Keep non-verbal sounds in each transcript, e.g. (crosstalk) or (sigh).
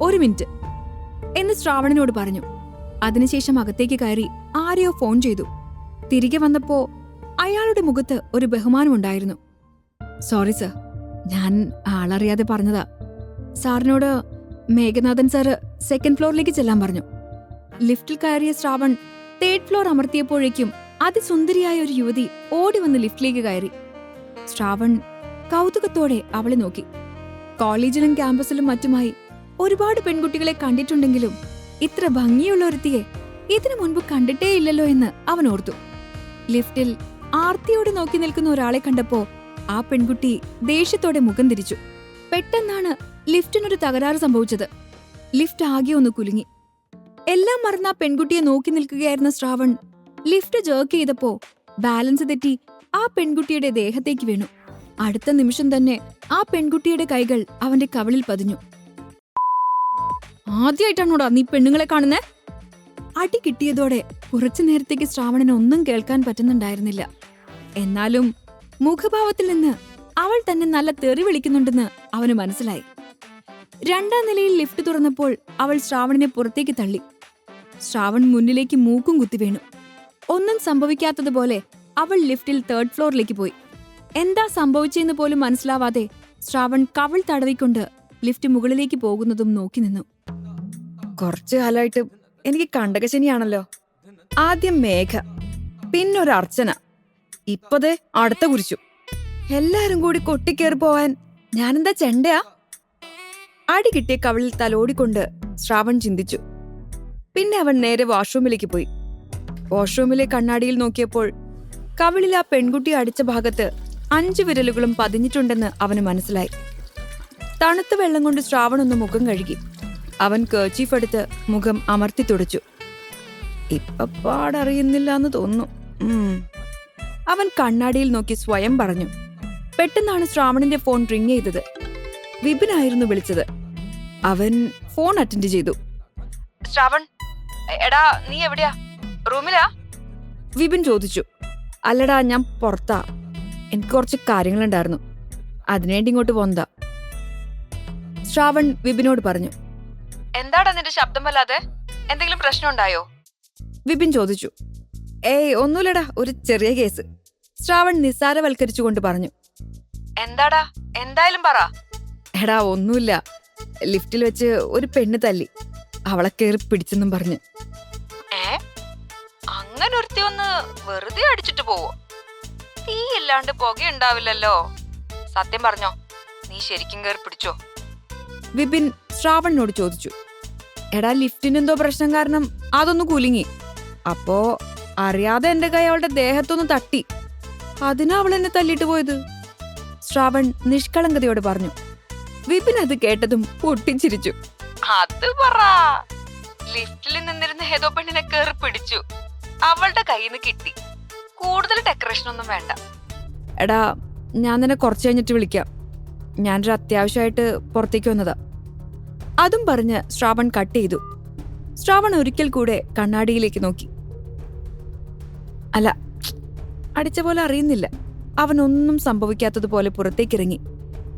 ഒരു മിനിറ്റ്. എന്ന് ശ്രാവണനോട് പറഞ്ഞു. അതിനുശേഷം അകത്തേക്ക് കയറി ആരെയോ ഫോൺ ചെയ്തു. തിരികെ വന്നപ്പോ അയാളുടെ മുഖത്ത് ഒരു ബഹുമാനമുണ്ടായിരുന്നു. സോറി സർ ഞാൻ ആളറിയാതെ പറഞ്ഞതാ. സാറിനോട് മേഘനാഥൻ സാറ് സെക്കൻഡ് ഫ്ലോറിലേക്ക് ചെല്ലാൻ പറഞ്ഞു. ലിഫ്റ്റിൽ കയറിയ ശ്രാവൺ തേർഡ് ഫ്ലോർ അമർത്തിയപ്പോഴേക്കും അതിസുന്ദരിയായ ഒരു യുവതി ഓടി വന്ന് ലിഫ്റ്റിലേക്ക് കയറി. ശ്രാവൺ കൗതുകത്തോടെ അവളെ നോക്കി. കോളേജിലും ക്യാമ്പസിലും മറ്റുമായി ഒരുപാട് പെൺകുട്ടികളെ കണ്ടിട്ടുണ്ടെങ്കിലും ഇത്ര ഭംഗിയുള്ള ഒരുത്തിയെ ഇതിനു മുൻപ് കണ്ടിട്ടേ ഇല്ലല്ലോ എന്ന് അവൻ ഓർത്തു. ലിഫ്റ്റിൽ ആർത്തിയോടെ നോക്കി നിൽക്കുന്ന ഒരാളെ കണ്ടപ്പോ ആ പെൺകുട്ടി ദേഷ്യത്തോടെ മുഖം തിരിച്ചു. പെട്ടെന്നാണ് ലിഫ്റ്റിനൊരു തകരാറ് സംഭവിച്ചത്. ലിഫ്റ്റ് ആകെ ഒന്ന് കുലുങ്ങി. എല്ലാം മറന്ന പെൺകുട്ടിയെ നോക്കി നിൽക്കുകയായിരുന്ന ശ്രാവൺ ലിഫ്റ്റ് ജേർക്ക് ചെയ്തപ്പോ ബാലൻസ് തെറ്റി ആ പെൺകുട്ടിയുടെ ദേഹത്തേക്ക് വീണു. അടുത്ത നിമിഷം തന്നെ ആ പെൺകുട്ടിയുടെ കൈകൾ അവന്റെ കവളിൽ പതിഞ്ഞു. ആദ്യമായിട്ടാണോടാ നീ പെണ്ണുങ്ങളെ കാണുന്നേ? അടി കിട്ടിയതോടെ കുറച്ചു നേരത്തേക്ക് ശ്രാവണന് ഒന്നും കേൾക്കാൻ പറ്റുന്നുണ്ടായിരുന്നില്ല. എന്നാലും മുഖഭാവത്തിൽ നിന്ന് അവൾ തന്നെ നല്ല തെറി വിളിക്കുന്നുണ്ടെന്ന് അവന് മനസ്സിലായി. രണ്ടാം നിലയിൽ ലിഫ്റ്റ് തുറന്നപ്പോൾ അവൾ ശ്രാവണിനെ പുറത്തേക്ക് തള്ളി. ശ്രാവൺ മുന്നിലേക്ക് മൂക്കും കുത്തി വീണു. ഒന്നും സംഭവിക്കാത്തതുപോലെ അവൾ ലിഫ്റ്റിൽ തേർഡ് ഫ്ലോറിലേക്ക് പോയി. എന്താ സംഭവിച്ചെന്ന് പോലും മനസ്സിലാവാതെ ശ്രാവൺ കവൾ തടവിക്കൊണ്ട് ലിഫ്റ്റ് മുകളിലേക്ക് പോകുന്നതും നോക്കി നിന്നു. കുറച്ചു കാലമായിട്ട് എനിക്ക് കണ്ടകശനിയാണല്ലോ. ആദ്യം മേഘ പിന്നൊരു അർച്ചന. ഇപ്പത് അടുത്ത കുറിച്ചു എല്ലാരും കൂടി കൊട്ടിക്കേറി പോവാൻ ഞാനെന്താ ചെണ്ടയാ? അടി കിട്ടിയ കവിളിൽ തലോടിക്കൊണ്ട് ശ്രാവൺ ചിന്തിച്ചു. പിന്നെ അവൻ നേരെ വാഷ്റൂമിലേക്ക് പോയി. വാഷ്റൂമിലെ കണ്ണാടിയിൽ നോക്കിയപ്പോൾ കവിളിൽ ആ പെൺകുട്ടി അടിച്ച ഭാഗത്ത് അഞ്ചു വിരലുകളും പതിഞ്ഞിട്ടുണ്ടെന്ന് അവന് മനസ്സിലായി. തണുത്ത വെള്ളം കൊണ്ട് ശ്രാവൺ ഒന്ന് മുഖം കഴുകി. അവൻ കേർച്ചീഫ് എടുത്ത് മുഖം അമർത്തി തുടച്ചു. ഇപ്പൊ പാടറിയുന്നില്ല എന്ന് തോന്നുന്നു അവൻ കണ്ണാടിയിൽ നോക്കി സ്വയം പറഞ്ഞു. പെട്ടെന്നാണ് ശ്രാവണിന്റെ ഫോൺ റിങ് ചെയ്തത്. വിപിനായിരുന്നു വിളിച്ചത്. അവൻ ഫോൺ അറ്റൻഡ് ചെയ്തു. ശ്രാവൺ എടാ നീ എവിടെയാ? റൂമിലാ? വിപിൻ ചോദിച്ചു. അല്ലടാ ഞാൻ പുറത്താ. എനിക്ക് കുറച്ച് കാര്യങ്ങളുണ്ടായിരുന്നു. അതിനുവേണ്ടി ഇങ്ങോട്ട് പോന്നതാ. ശ്രാവൺ വിപിനോട് പറഞ്ഞു. എന്താടാ നിന്റെ ശബ്ദം വല്ലാതെ? എന്തെങ്കിലും പ്രശ്നം ഉണ്ടായോ വിപിൻ ചോദിച്ചു. ഏയ് ഒന്നുമില്ലടാ ഒരു ചെറിയ കേസ്. ശ്രാവൺ നിസ്സാരവൽക്കരിച്ചുകൊണ്ട് പറഞ്ഞു. എന്താടാ? എന്തായാലും പറ. എടാ ഒന്നുമില്ല. ലിഫ്റ്റിൽ വെച്ച് ഒരു പെണ്ണ് തല്ലി. അവളെ കയറി പിടിച്ചെന്നും പറഞ്ഞു. ഏ? അങ്ങനെ ഒരുത്തി ഒന്ന് വെറുതെ അടിച്ചിട്ട് പോവോ? തീ ഇല്ലാണ്ട് പുകയുണ്ടാവില്ലല്ലോ. സത്യം പറഞ്ഞോ നീ ശരിക്കും കയറി പിടിച്ചോ? വിപിൻ ശ്രാവണിനോട് ചോദിച്ചു. എടാ ലിഫ്റ്റിനെന്തോ പ്രശ്നം കാരണം അതൊന്ന് കുലുങ്ങി. അപ്പോ അറിയാതെ എന്റെ കൈ അവളുടെ ദേഹത്തൊന്ന് തട്ടി. അതിനാ അവൾ എന്നെ തല്ലിട്ട് പോയത്? ശ്രാവൺ നിഷ്കളങ്കതയോട് പറഞ്ഞു. വിപിൻ അത് കേട്ടതും പൊട്ടിച്ചിരിച്ചു. അത് പറ. ലിഫ്റ്റിൽ നിന്നിരുന്ന ഹേതോ പെണ്ണിനെ കയറി പിടിച്ചു. അവളുടെ കയ്യിൽ നിന്ന് കിട്ടി. കൂടുതൽ ഡെക്കറേഷൻ ഒന്നും വേണ്ട. എടാ ഞാൻ നിന്നെ കുറച്ച് കഴിഞ്ഞിട്ട് വിളിക്കാം. ഞാനൊരു അത്യാവശ്യമായിട്ട് പുറത്തേക്ക് വന്നതാ. അതും പറഞ്ഞ് ശ്രാവൺ കട്ട് ചെയ്തു. ശ്രാവൺ ഒരിക്കൽ കൂടെ കണ്ണാടിയിലേക്ക് നോക്കി. അല്ല അടിച്ച പോലെ അറിയുന്നില്ല. അവനൊന്നും സംഭവിക്കാത്തതുപോലെ പുറത്തേക്കിറങ്ങി.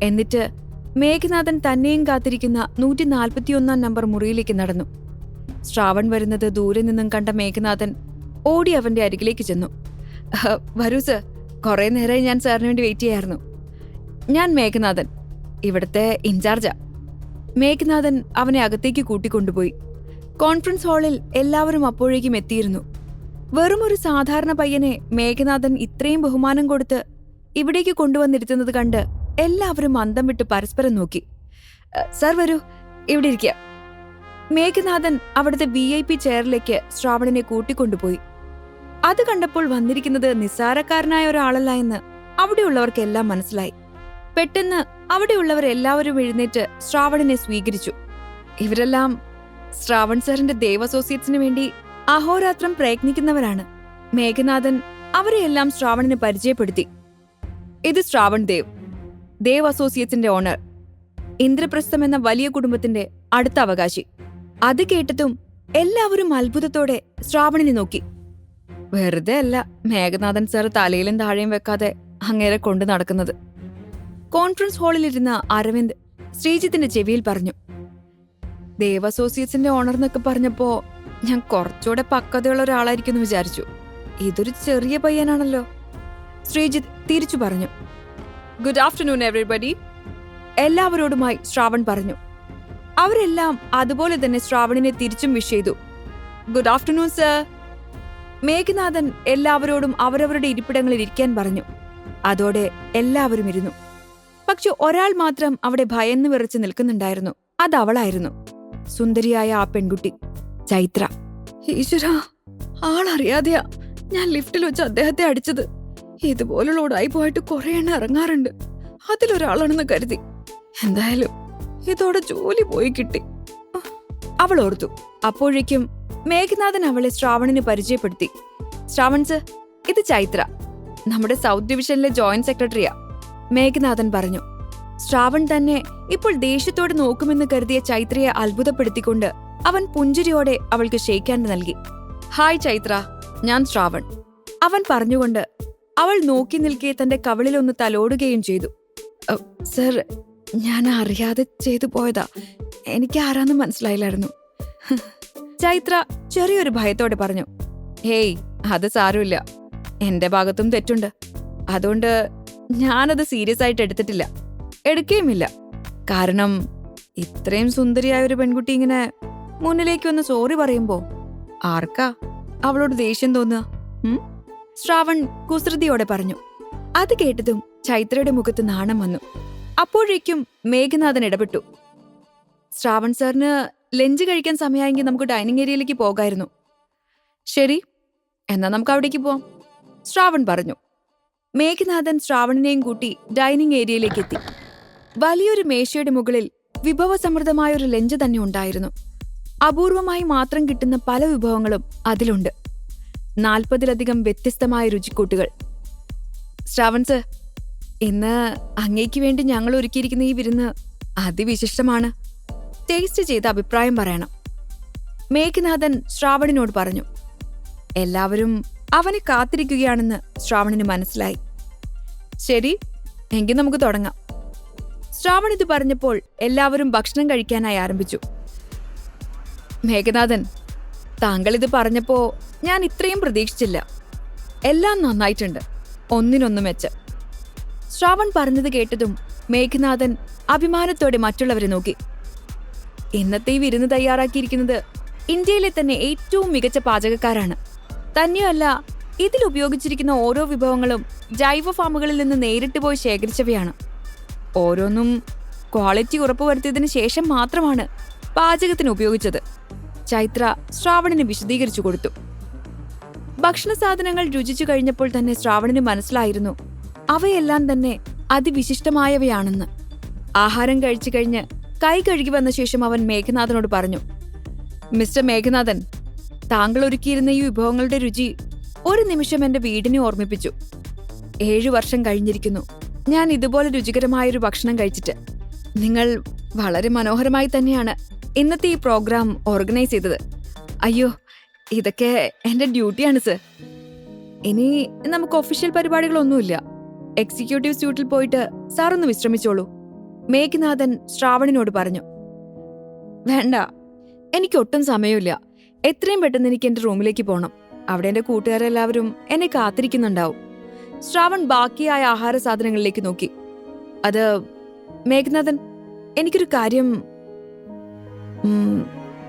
എന്നിട്ട് മേഘനാഥൻ തന്നെയും കാത്തിരിക്കുന്ന നൂറ്റി നാൽപ്പത്തിയൊന്നാം നമ്പർ മുറിയിലേക്ക് നടന്നു. ശ്രാവൺ വരുന്നത് ദൂരെ നിന്നും കണ്ട മേഘനാഥൻ ഓടി അവന്റെ അരികിലേക്ക് ചെന്നു. "അഹ്, വരൂ സർ. കുറേ നേരമായി ഞാൻ സാറിന് വേണ്ടി വെയിറ്റ് ചെയ്യായിരുന്നു. ഞാൻ മേഘനാഥൻ. ഇവിടുത്തെ ഇൻചാർജാ. മേഘനാഥൻ അവനെ അകത്തേക്ക് കൂട്ടിക്കൊണ്ടുപോയി. കോൺഫറൻസ് ഹാളിൽ എല്ലാവരും അപ്പോഴേക്കും എത്തിയിരുന്നു. വെറും ഒരു സാധാരണ പയ്യനെ മേഘനാഥൻ ഇത്രയും ബഹുമാനം കൊടുത്ത് ഇവിടേക്ക് കൊണ്ടുവന്നിരുത്തുന്നത് കണ്ട് എല്ലാവരും അന്തം വിട്ട് പരസ്പരം നോക്കി. സർ വരൂ. ഇവിടെ ഇരിക്കുക മേഘനാഥൻ അവിടുത്തെ വി ഐ പി ചെയറിലേക്ക് ശ്രാവണനെ കൂട്ടിക്കൊണ്ടുപോയി. അത് കണ്ടപ്പോൾ വന്നിരിക്കുന്നത് നിസ്സാരക്കാരനായ ഒരാളല്ല എന്ന് അവിടെയുള്ളവർക്കെല്ലാം മനസ്സിലായി. പെട്ടെന്ന് അവിടെയുള്ളവർ എല്ലാവരും എഴുന്നേറ്റ് ശ്രാവണിനെ സ്വീകരിച്ചു. ഇവരെല്ലാം ശ്രാവൺ സാറിന്റെ ദേവ് അസോസിയേറ്റ്സിന് വേണ്ടി അഹോരാത്രം പ്രയത്നിക്കുന്നവരാണ്. മേഘനാഥൻ അവരെയെല്ലാം ശ്രാവണിന് പരിചയപ്പെടുത്തി. ഇത് ശ്രാവൺ ദേവ് ദേവ് അസോസിയേറ്റ്സിന്റെ ഓണർ ഇന്ദ്രപ്രസ്ഥം എന്ന വലിയ കുടുംബത്തിന്റെ അടുത്ത അവകാശി. അത് കേട്ടതും എല്ലാവരും അത്ഭുതത്തോടെ ശ്രാവണിനെ നോക്കി. വെറുതെ അല്ല മേഘനാഥൻ സാർ തലയിലും താഴെയും വെക്കാതെ അങ്ങേരെ കൊണ്ടു നടക്കുന്നത്. കോൺഫറൻസ് ഹാളിലിരുന്ന അരവിന്ദ് ശ്രീജിത്തിന്റെ ചെവിയിൽ പറഞ്ഞു ദേവ അസോസിയേറ്റ്സിന്റെ ഓണർ എന്നൊക്കെ പറഞ്ഞപ്പോ ഞാൻ കുറച്ചുകൂടെ പക്വതയുള്ള ഒരാളായിരിക്കും എന്ന് വിചാരിച്ചു. ഇതൊരു ചെറിയ പയ്യനാണല്ലോ. ശ്രീജിത്ത് തിരിച്ചു പറഞ്ഞു ഗുഡ് ആഫ്റ്റർനൂൺ എവറിബഡി. എല്ലാവരോടുമായി ശ്രാവൺ പറഞ്ഞു അവരെല്ലാം അതുപോലെ തന്നെ ശ്രാവണിനെ തിരിച്ചും വിഷ് ചെയ്തു. Good afternoon sir. മേഘനാഥൻ എല്ലാവരോടും അവരവരുടെ ഇരിപ്പിടങ്ങളിൽ ഇരിക്കാൻ പറഞ്ഞു അതോടെ എല്ലാവരും ഇരുന്നു. പക്ഷെ ഒരാൾ മാത്രം അവിടെ ഭയന്ന് വിറച്ച് നിൽക്കുന്നുണ്ടായിരുന്നു. അതവളായിരുന്നു അവളായിരുന്നു. സുന്ദരിയായ ആ പെൺകുട്ടി ചൈത്ര. ഈശ്വര ആളറിയാതെയാ ഞാൻ ലിഫ്റ്റിൽ വെച്ച് അദ്ദേഹത്തെ അടിച്ചത്. ഇതുപോലുള്ള ഓടായി പോയിട്ട് കുറെ എണ്ണ ഇറങ്ങാറുണ്ട്. അതിലൊരാളാണെന്ന് കരുതി. എന്തായാലും ഇതോടെ ജോലി പോയി കിട്ടി. അവൾ ഓർത്തു. അപ്പോഴേക്കും മേഘനാഥൻ അവളെ ശ്രാവണിന് പരിചയപ്പെടുത്തി. ശ്രാവൺസ് ഇത് ചൈത്ര. നമ്മുടെ സൗത്ത് ഡിവിഷനിലെ ജോയിന്റ് സെക്രട്ടറിയാ. മേഘനാഥൻ പറഞ്ഞു ശ്രാവൺ തന്നെ ഇപ്പോൾ ദേഷ്യത്തോടെ നോക്കുമെന്ന് കരുതിയ ചൈത്രയെ അത്ഭുതപ്പെടുത്തിക്കൊണ്ട് അവൻ പുഞ്ചിരിയോടെ അവൾക്ക് ഷെയ്ക്കാൻ നൽകി. ഹായ് ചൈത്ര ഞാൻ ശ്രാവൺ അവൻ പറഞ്ഞുകൊണ്ട് അവൾ നോക്കി നിൽക്കെ തന്റെ കവിളിലൊന്ന് തലോടുകയും ചെയ്തു. സർ ഞാൻ അറിയാതെ ചെയ്തു പോയതാ. എനിക്ക് ആരാന്ന് മനസ്സിലായില്ലായിരുന്നു. (laughs) ചൈത്ര ചെറിയൊരു ഭയത്തോടെ പറഞ്ഞു ഹേയ് അത് സാരമില്ല. എന്റെ ഭാഗത്തും തെറ്റുണ്ട്. അതുകൊണ്ട് ഞാനത് സീരിയസ് ആയിട്ട് എടുത്തിട്ടില്ല. എടുക്കുകയുമില്ല കാരണം ഇത്രയും സുന്ദരിയായ ഒരു പെൺകുട്ടി ഇങ്ങനെ മുന്നിലേക്ക് വന്ന് സോറി പറയുമ്പോ ആർക്കാ അവളോട് ദേഷ്യം തോന്നുക? ശ്രാവൺ കുസൃതിയോടെ പറഞ്ഞു. അത് കേട്ടതും ചൈത്രയുടെ മുഖത്ത് നാണം വന്നു. അപ്പോഴേക്കും മേഘനാഥൻ ഇടപെട്ടു. ശ്രാവൺ സാറിന് ലഞ്ച് കഴിക്കാൻ സമയമായെങ്കിൽ നമുക്ക് ഡൈനിങ് ഏരിയയിലേക്ക് പോകായിരുന്നു. ശരി എന്നാ നമുക്ക് അവിടേക്ക് പോവാം. ശ്രാവൺ പറഞ്ഞു. മേഘനാഥൻ ശ്രാവണനെയും കൂട്ടി ഡൈനിങ് ഏരിയയിലേക്ക് എത്തി വലിയൊരു മേശയുടെ മുകളിൽ വിഭവസമൃദ്ധമായ ഒരു ലഞ്ച് തന്നെ ഉണ്ടായിരുന്നു. അപൂർവമായി മാത്രം കിട്ടുന്ന പല വിഭവങ്ങളും അതിലുണ്ട്. നാൽപ്പതിലധികം വ്യത്യസ്തമായ രുചിക്കൂട്ടുകൾ. ശ്രാവൺ സർ ഇന്ന് അങ്ങേക്ക് വേണ്ടി ഞങ്ങൾ ഒരുക്കിയിരിക്കുന്ന ഈ വിരുന്ന് അതിവിശിഷ്ടമാണ്. ടേസ്റ്റ് ചെയ്ത് അഭിപ്രായം പറയണം. മേഘനാഥൻ ശ്രാവണിനോട് പറഞ്ഞു എല്ലാവരും അവനെ കാത്തിരിക്കുകയാണെന്ന് ശ്രാവണിന് മനസ്സിലായി. ശരി എങ്കിൽ നമുക്ക് തുടങ്ങാം. ശ്രാവൺ ഇത് പറഞ്ഞപ്പോൾ എല്ലാവരും ഭക്ഷണം കഴിക്കാനായി ആരംഭിച്ചു. മേഘനാഥൻ താങ്കൾ ഇത് പറഞ്ഞപ്പോ ഞാൻ ഇത്രയും പ്രതീക്ഷിച്ചില്ല. എല്ലാം നന്നായിട്ടുണ്ട് ഒന്നിനൊന്നും മെച്ചം. ശ്രാവൺ പറഞ്ഞത് കേട്ടതും മേഘനാഥൻ അഭിമാനത്തോടെ മറ്റുള്ളവരെ നോക്കി. ഇന്നത്തെ ഈ വിരുന്ന് തയ്യാറാക്കിയിരിക്കുന്നത് ഇന്ത്യയിലെ തന്നെ ഏറ്റവും മികച്ച പാചകക്കാരാണ്. തന്നെയല്ല ഇതിൽ ഉപയോഗിച്ചിരിക്കുന്ന ഓരോ വിഭവങ്ങളും ജൈവ ഫാമുകളിൽ നിന്ന് നേരിട്ട് പോയി ശേഖരിച്ചവയാണ്. ഓരോന്നും ക്വാളിറ്റി ഉറപ്പുവരുത്തിയതിനു ശേഷം മാത്രമാണ് പാചകത്തിന് ഉപയോഗിച്ചത്. ചൈത്ര ശ്രാവണിന് വിശദീകരിച്ചു കൊടുത്തു. ഭക്ഷണ സാധനങ്ങൾ രുചിച്ചു കഴിഞ്ഞപ്പോൾ തന്നെ ശ്രാവണിന് മനസ്സിലായിരുന്നു അവയെല്ലാം തന്നെ അതിവിശിഷ്ടമായവയാണെന്ന്. ആഹാരം കഴിച്ചു കഴിഞ്ഞ് കൈ കഴുകി വന്ന ശേഷം അവൻ മേഘനാഥനോട് പറഞ്ഞു മിസ്റ്റർ മേഘനാഥൻ താങ്കൾ ഒരുക്കിയിരുന്ന ഈ വിഭവങ്ങളുടെ രുചി ഒരു നിമിഷം എന്റെ വീടിനെ ഓർമ്മിപ്പിച്ചു. ഏഴു വർഷം കഴിഞ്ഞിരിക്കുന്നു. ഞാൻ ഇതുപോലെ രുചികരമായൊരു ഭക്ഷണം കഴിച്ചിട്ട് നിങ്ങൾ വളരെ മനോഹരമായി തന്നെയാണ് ഇന്നത്തെ ഈ പ്രോഗ്രാം ഓർഗനൈസ് ചെയ്തത്. അയ്യോ ഇതൊക്കെ എന്റെ ഡ്യൂട്ടിയാണ് സർ. ഇനി നമുക്ക് ഒഫീഷ്യൽ പരിപാടികളൊന്നുമില്ല. എക്സിക്യൂട്ടീവ് സ്യൂട്ടിൽ പോയിട്ട് സാർ ഒന്ന് വിശ്രമിച്ചോളൂ. മേഘനാഥൻ ശ്രാവണിനോട് പറഞ്ഞു. വേണ്ട എനിക്ക് ഒട്ടും സമയമില്ല. എത്രയും പെട്ടെന്ന് എനിക്ക് എന്റെ റൂമിലേക്ക് പോകണം അവിടെ എന്റെ കൂട്ടുകാരെല്ലാവരും എന്നെ കാത്തിരിക്കുന്നുണ്ടാവും. ശ്രാവൺ ബാക്കിയായ ആഹാര സാധനങ്ങളിലേക്ക് നോക്കി. അത് മേഘനാഥൻ എനിക്കൊരു കാര്യം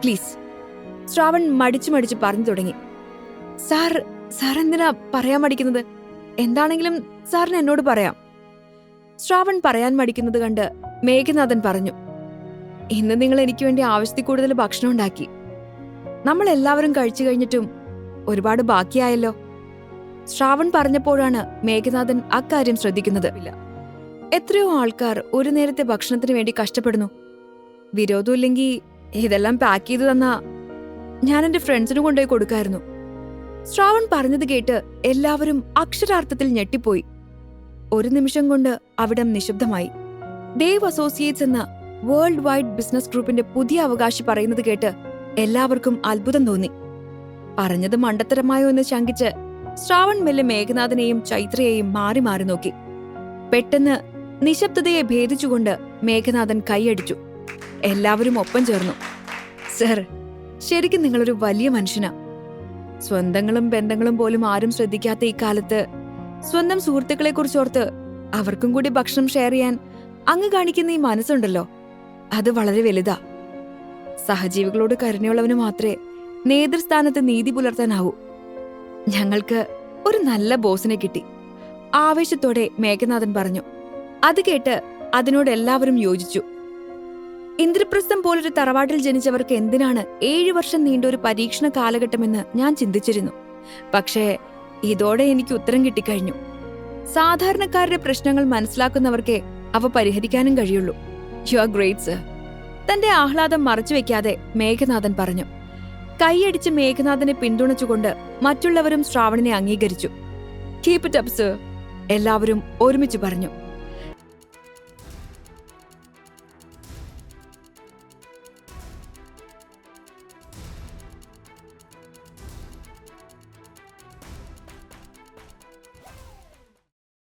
പ്ലീസ്. ശ്രാവൺ മടിച്ചു മടിച്ച് പറഞ്ഞു തുടങ്ങി. സാർ സാർ എന്തിനാ പറയാൻ മടിക്കുന്നത്? എന്താണെങ്കിലും സാറിന് എന്നോട് പറയാം. ശ്രാവൺ പറയാൻ മടിക്കുന്നത് കണ്ട് മേഘനാഥൻ പറഞ്ഞു. ഇന്ന് നിങ്ങൾ എനിക്ക് വേണ്ടി ആവശ്യത്തിൽ കൂടുതൽ ഭക്ഷണം ഉണ്ടാക്കി. നമ്മൾ എല്ലാവരും കഴിച്ചു കഴിഞ്ഞിട്ടും ഒരുപാട് ബാക്കിയായല്ലോ. ശ്രാവൺ പറഞ്ഞപ്പോഴാണ് മേഘനാഥൻ അക്കാര്യം ശ്രദ്ധിക്കുന്നത്. എത്രയോ ആൾക്കാർ ഒരു നേരത്തെ ഭക്ഷണത്തിന് വേണ്ടി കഷ്ടപ്പെടുന്നു. വിരോധമില്ലെങ്കിൽ ഇതെല്ലാം പാക്ക് ചെയ്തു തന്ന ഞാൻ എന്റെ ഫ്രണ്ട്സിന് കൊണ്ടുപോയി കൊടുക്കായിരുന്നു. ശ്രാവൺ പറഞ്ഞത് കേട്ട് എല്ലാവരും അക്ഷരാർത്ഥത്തിൽ ഞെട്ടിപ്പോയി. ഒരു നിമിഷം കൊണ്ട് അവിടം നിശബ്ദമായി. ദേവ് അസോസിയേറ്റ്സ് എന്ന വേൾഡ് വൈഡ് ബിസിനസ് ഗ്രൂപ്പിന്റെ പുതിയ അവകാശി പറയുന്നത് കേട്ട് എല്ലാവർക്കും അത്ഭുതം തോന്നി. പറഞ്ഞത് മണ്ടത്തരമായോ എന്ന് ശങ്കിച്ച് ശ്രാവൺ മെല്ലെ മേഘനാഥനെയും ചൈത്രയെയും മാറി മാറി നോക്കി. പെട്ടെന്ന് നിശബ്ദതയെ ഭേദിച്ചുകൊണ്ട് മേഘനാഥൻ കൈയടിച്ചു. എല്ലാവരും ഒപ്പം ചേർന്നു. സർ ശരിക്കും നിങ്ങളൊരു വലിയ മനുഷ്യനാ. സ്വന്തങ്ങളും ബന്ധങ്ങളും പോലും ആരും ശ്രദ്ധിക്കാത്ത ഈ കാലത്ത് സ്വന്തം സുഹൃത്തുക്കളെ കുറിച്ചോർത്ത് അവർക്കും കൂടി ഭക്ഷണം ഷെയർ ചെയ്യാൻ അങ്ങ് കാണിക്കുന്ന ഈ മനസ്സുണ്ടല്ലോ. അത് വളരെ വലുതാ. സഹജീവികളോട് കരുണയുള്ളവന് മാത്രമേ നേതൃസ്ഥാനത്ത് നീതി പുലർത്താനാവൂ. ഞങ്ങൾക്ക് ഒരു നല്ല ബോസിനെ കിട്ടി. ആവേശത്തോടെ മേഘനാഥൻ പറഞ്ഞു അത് കേട്ട് അതിനോട് എല്ലാവരും യോജിച്ചു. ഇന്ദ്രപ്രസ്ഥം പോലൊരു തറവാട്ടിൽ ജനിച്ചവർക്ക് എന്തിനാണ് ഏഴു വർഷം നീണ്ട ഒരു പരീക്ഷണ കാലഘട്ടമെന്ന് ഞാൻ ചിന്തിച്ചിരുന്നു. പക്ഷേ ഇതോടെ എനിക്ക് ഉത്തരം കിട്ടിക്കഴിഞ്ഞു. സാധാരണക്കാരുടെ പ്രശ്നങ്ങൾ മനസ്സിലാക്കുന്നവർക്കേ അവ പരിഹരിക്കാനും കഴിയുള്ളൂ. You are great sir. തന്റെ ആഹ്ലാദം മറച്ചുവെക്കാതെ മേഘനാഥൻ പറഞ്ഞു. കൈയടിച്ച് മേഘനാഥനെ പിന്തുണച്ചുകൊണ്ട് മറ്റുള്ളവരും ശ്രാവണിനെ അംഗീകരിച്ചു. കീപ് ഇറ്റ് എല്ലാവരും ഒരുമിച്ച് പറഞ്ഞു.